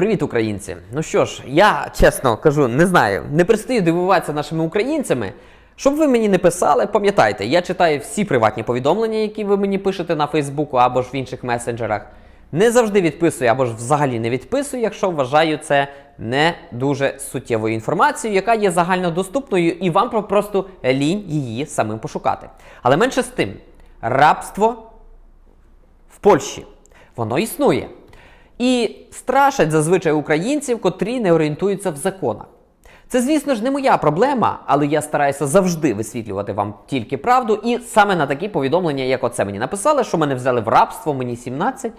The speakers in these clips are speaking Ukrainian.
Привіт, українці! Ну що ж, я чесно кажу, не знаю, не перестаю дивуватися нашими українцями. Щоб ви мені не писали, пам'ятайте, я читаю всі приватні повідомлення, які ви мені пишете на Фейсбуку або ж в інших месенджерах. Не завжди відписую або ж взагалі не відписую, якщо вважаю це не дуже суттєвою інформацією, яка є загальнодоступною, і вам просто лінь її самим пошукати. Але менше з тим, рабство в Польщі. Воно існує. І страшать зазвичай українців, котрі не орієнтуються в законах. Це, звісно ж, не моя проблема, але я стараюся завжди висвітлювати вам тільки правду. І саме на такі повідомлення, як оце мені написали, що мене взяли в рабство, мені 17.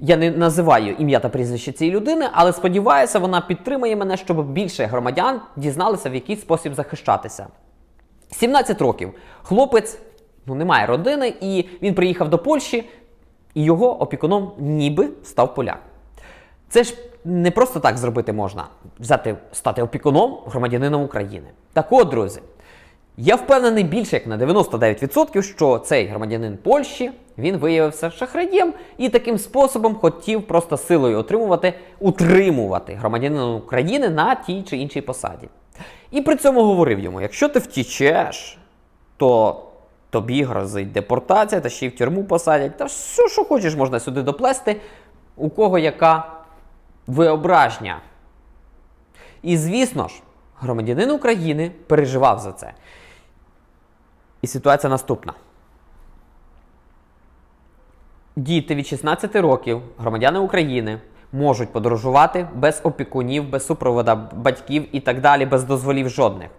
Я не називаю ім'я та прізвище цієї людини, але сподіваюся, вона підтримує мене, щоб більше громадян дізналися, в який спосіб захищатися. 17 років. Хлопець ну, не має родини, і він приїхав до Польщі, і його опікуном ніби став поляк. Це ж не просто так зробити можна взяти, стати опікуном громадянином України. Так от, друзі, я впевнений більше як на 99%, що цей громадянин Польщі він виявився шахраєм і таким способом хотів просто силою отримувати, утримувати громадянина України на тій чи іншій посаді. І при цьому говорив йому: якщо ти втічеш, то тобі грозить депортація, та ще й в тюрму посадять. Та все, що хочеш, можна сюди доплести, у кого яка виображня. І звісно ж, громадянин України переживав за це. І ситуація наступна. Діти від 16 років, громадяни України, можуть подорожувати без опікунів, без супровода батьків і так далі, без дозволів жодних.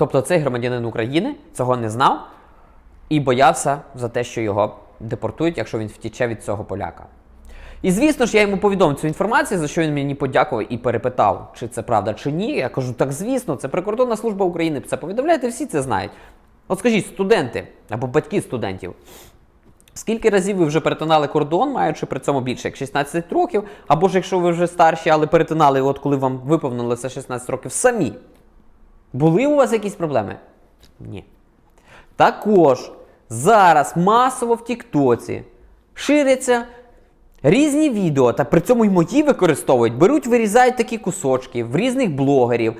Тобто цей громадянин України цього не знав і боявся за те, що його депортують, якщо він втіче від цього поляка. І звісно ж, я йому повідомив цю інформацію, за що він мені подякував і перепитав, чи це правда чи ні. Я кажу, так звісно, це прикордонна служба України. Це повідомляєте, всі це знають. От скажіть, студенти або батьки студентів, Скільки разів ви вже перетинали кордон, маючи при цьому більше як 16 років, або ж якщо ви вже старші, але перетинали, от коли вам виповнилося 16 років самі? Були у вас якісь проблеми? Ні. Також зараз масово в Тіктоці ширяться різні відео, та при цьому й мої використовують, беруть, вирізають такі кусочки в різних блогерів,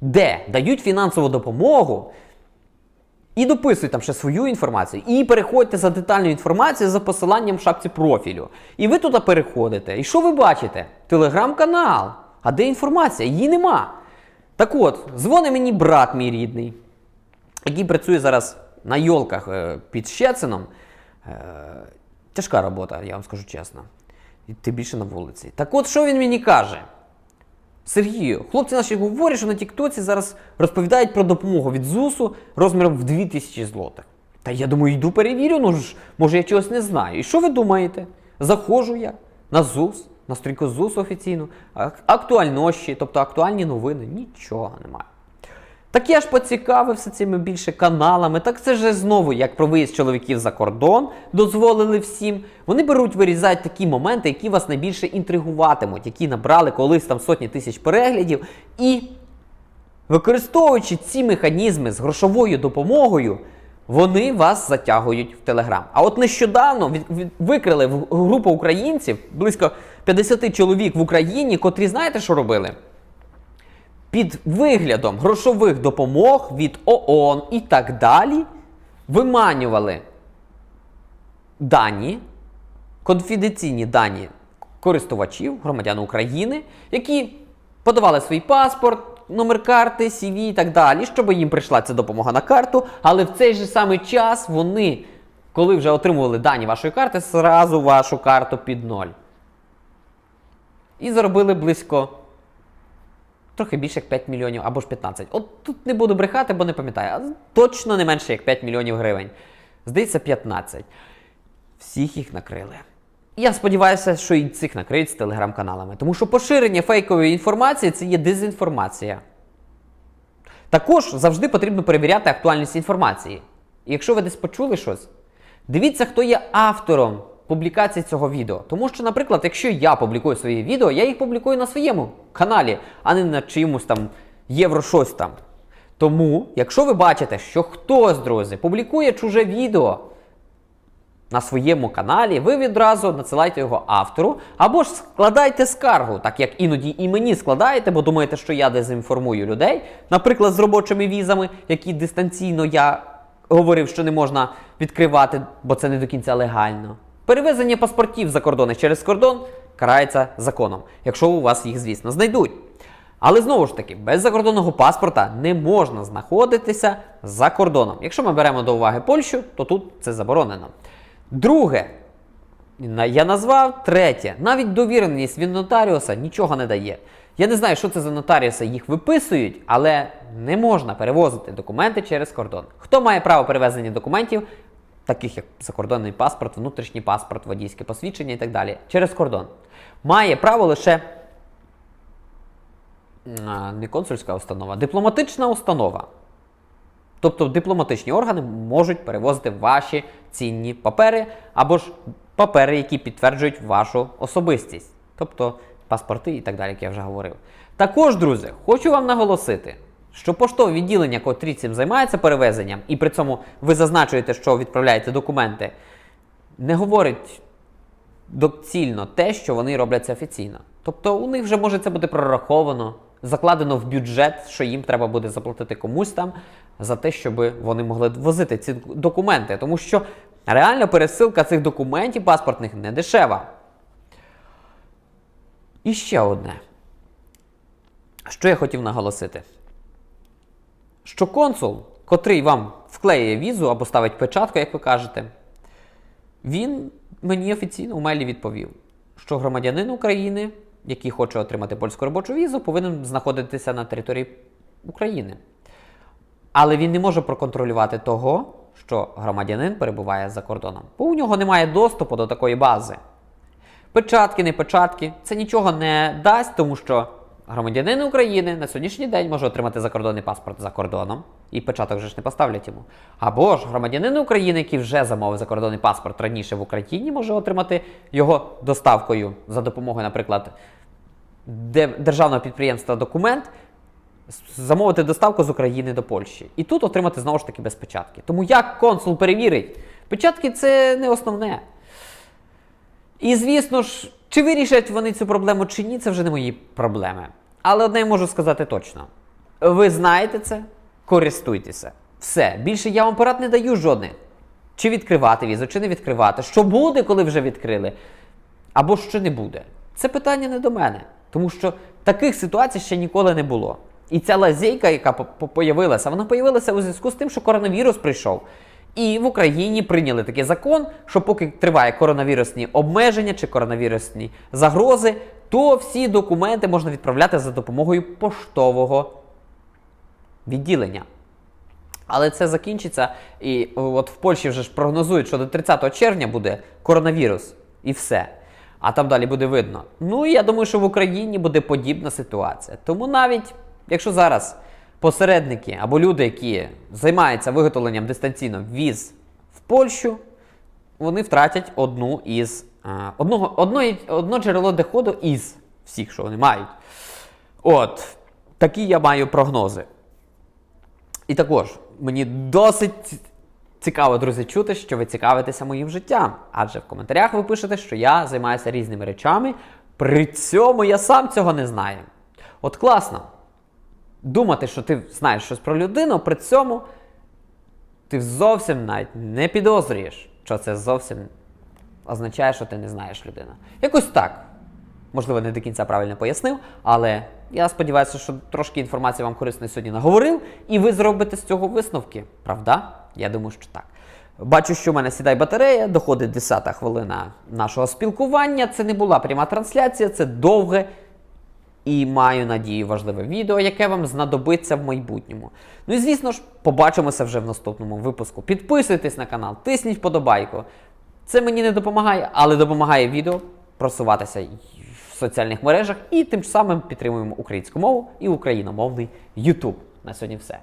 де дають фінансову допомогу і дописують там ще свою інформацію. І переходьте за детальною інформацією за посиланням в шапці профілю. І ви туди переходите. І що ви бачите? Телеграм-канал. А де інформація? Її нема. Так от, дзвонить мені брат мій рідний, який працює зараз на йолках е, під Щецином. Е, тяжка робота, я вам скажу чесно. І тим більше на вулиці. Так от, що він мені каже? Сергію, хлопці наші говорять, що на Тіктоці зараз розповідають про допомогу від ЗУСу розміром в 2000 злотих. Та я думаю, йду перевірю, ну ж, може я чогось не знаю. І що ви думаєте? Заходжу я на ЗУС, на сторінку ЗУС офіційну, ак- актуальнощі, тобто актуальні новини, нічого немає. Так я ж поцікавився цими більше каналами. Так це ж знову, як про виїзд чоловіків за кордон, дозволили всім. Вони беруть, вирізають такі моменти, які вас найбільше інтригуватимуть, які набрали колись там сотні тисяч переглядів. І використовуючи ці механізми з грошовою допомогою, вони вас затягують в Телеграм. А от нещодавно від, в групу українців близько 50 чоловік в Україні, котрі знаєте, що робили? під виглядом грошових допомог від ООН і так далі виманювали дані, конфіденційні дані користувачів, громадян України, які подавали свій паспорт, номер карти, CV і так далі, щоб їм прийшла ця допомога на карту, але в цей же самий час вони, коли вже отримували дані вашої карти, зразу вашу карту під ноль. І заробили близько трохи більше як 5 мільйонів або ж 15. От тут не буду брехати, бо не пам'ятаю. А точно не менше як 5 мільйонів гривень. Здається, 15. Всіх їх накрили. Я сподіваюся, що і цих накриють з телеграм-каналами, тому що поширення фейкової інформації це є дезінформація. Також завжди потрібно перевіряти актуальність інформації. І якщо ви десь почули щось, дивіться, хто є автором публікації цього відео. Тому що, наприклад, якщо я публікую свої відео, я їх публікую на своєму каналі, а не на чиємусь там євро щось там. Тому, якщо ви бачите, що хтось, друзі, публікує чуже відео, на своєму каналі, ви відразу надсилайте його автору, або ж складайте скаргу, так як іноді і мені складаєте, бо думаєте, що я дезінформую людей, наприклад, з робочими візами, які дистанційно я говорив, що не можна відкривати, бо це не до кінця легально. Перевезення паспортів за кордони через кордон карається законом, якщо у вас їх, звісно, знайдуть. Але знову ж таки, без закордонного паспорта не можна знаходитися за кордоном. Якщо ми беремо до уваги Польщу, то тут це заборонено. Друге, я назвав третє. Навіть довіреність від нотаріуса нічого не дає. Я не знаю, що це за нотаріуси, їх виписують, але не можна перевозити документи через кордон. Хто має право перевезення документів, таких як закордонний паспорт, внутрішній паспорт, водійське посвідчення і так далі, через кордон? Має право лише не консульська установа, дипломатична установа. Тобто дипломатичні органи можуть перевозити ваші цінні папери або ж папери, які підтверджують вашу особистість, тобто паспорти і так далі, як я вже говорив. Також, друзі, хочу вам наголосити, що поштове відділення, котрі цим займається перевезенням, і при цьому ви зазначуєте, що відправляєте документи, не говорить доцільно те, що вони роблять це офіційно. Тобто у них вже може це бути прораховано, закладено в бюджет, що їм треба буде заплатити комусь там за те, щоб вони могли возити ці документи. Тому що реально пересилка цих документів паспортних не дешева. І ще одне. Що я хотів наголосити? Що консул, котрий вам вклеює візу або ставить печатку, як ви кажете, він мені офіційно у мейлі відповів, що громадянин України, який хоче отримати польську робочу візу, повинен знаходитися на території України. Але він не може проконтролювати того, що громадянин перебуває за кордоном, бо у нього немає доступу до такої бази. Печатки, не печатки, це нічого не дасть, тому що громадянин України на сьогоднішній день може отримати закордонний паспорт за кордоном, і печаток вже ж не поставлять йому. Або ж громадянин України, який вже замовив закордонний паспорт раніше в Україні, може отримати його доставкою за допомогою, наприклад, державного підприємства документ, замовити доставку з України до Польщі. І тут отримати знову ж таки без печатки. Тому як консул перевірить? Печатки це не основне. І звісно ж, чи вирішать вони цю проблему чи ні, це вже не мої проблеми. Але одне я можу сказати точно: ви знаєте це, користуйтеся. Все. Більше я вам порад не даю жодних. Чи відкривати візу, чи не відкривати. Що буде, коли вже відкрили, або що не буде. Це питання не до мене. Тому що таких ситуацій ще ніколи не було. І ця лазейка, яка по- по- появилася, вона появилася у зв'язку з тим, що коронавірус прийшов. І в Україні прийняли такий закон, що поки триває коронавірусні обмеження чи коронавірусні загрози, то всі документи можна відправляти за допомогою поштового відділення. Але це закінчиться, і от в Польщі вже ж прогнозують, що до 30 червня буде коронавірус і все. А там далі буде видно. Ну і я думаю, що в Україні буде подібна ситуація. Тому навіть якщо зараз посередники або люди, які займаються виготовленням дистанційно віз в Польщу, вони втратять одну із одного, одно, одно джерело доходу із всіх, що вони мають. От такі я маю прогнози. І також мені досить цікаво, друзі, чути, що ви цікавитеся моїм життям. Адже в коментарях ви пишете, що я займаюся різними речами. При цьому я сам цього не знаю. От класно. Думати, що ти знаєш щось про людину, при цьому ти зовсім навіть не підозрюєш, що це зовсім означає, що ти не знаєш людину. Якось так. Можливо, не до кінця правильно пояснив, але я сподіваюся, що трошки інформації вам корисної сьогодні наговорив, і ви зробите з цього висновки. Правда? Я думаю, що так. Бачу, що в мене сідає батарея, доходить 10 хвилина нашого спілкування. Це не була пряма трансляція, це довге і маю надію важливе відео, яке вам знадобиться в майбутньому. Ну і звісно ж, побачимося вже в наступному випуску. Підписуйтесь на канал, тисніть вподобайку. Це мені не допомагає, але допомагає відео просуватися соціальних мережах і тим самим підтримуємо українську мову і україномовний YouTube. На сьогодні все.